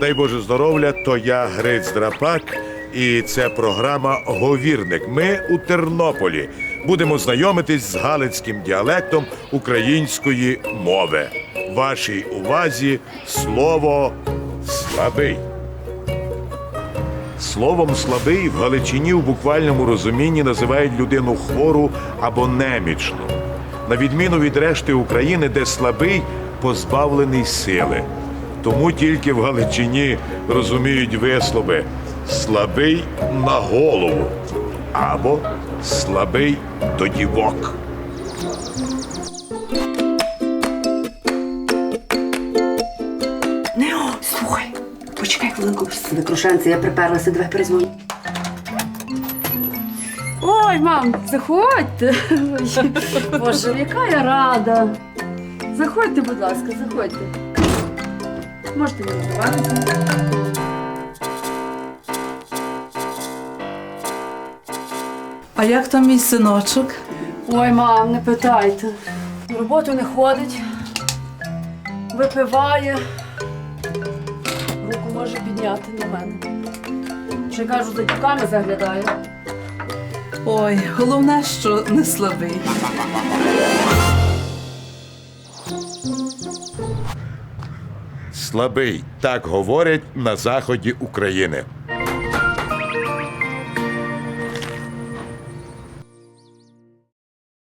дай Боже здоров'я, то я Гриць Драпак, і це програма Говірник. Ми у Тернополі будемо знайомитись з галицьким діалектом української мови. Вашій увазі слово слабий. Словом слабий в Галичині в буквальному розумінні називають людину хвору або немічну. На відміну від решти України, де слабий позбавлений сили. Тому тільки в Галичині розуміють вислови слабий на голову або слабий до дівок. Не, слухай, почекай хвилинку. Сиди, Крушенце, я приперлася, давай перезвоню. Ой, мам, заходьте. Боже, яка я рада. Заходьте, будь ласка, заходьте. Можете не розвиватися. А як там мій синочок? Ой, мам, не питайте. На роботу не ходить, випиває. Руку може підняти на мене. Ще кажу, за дівками заглядає. Ой, головне, що не слабий. Слабий так говорять на заході України.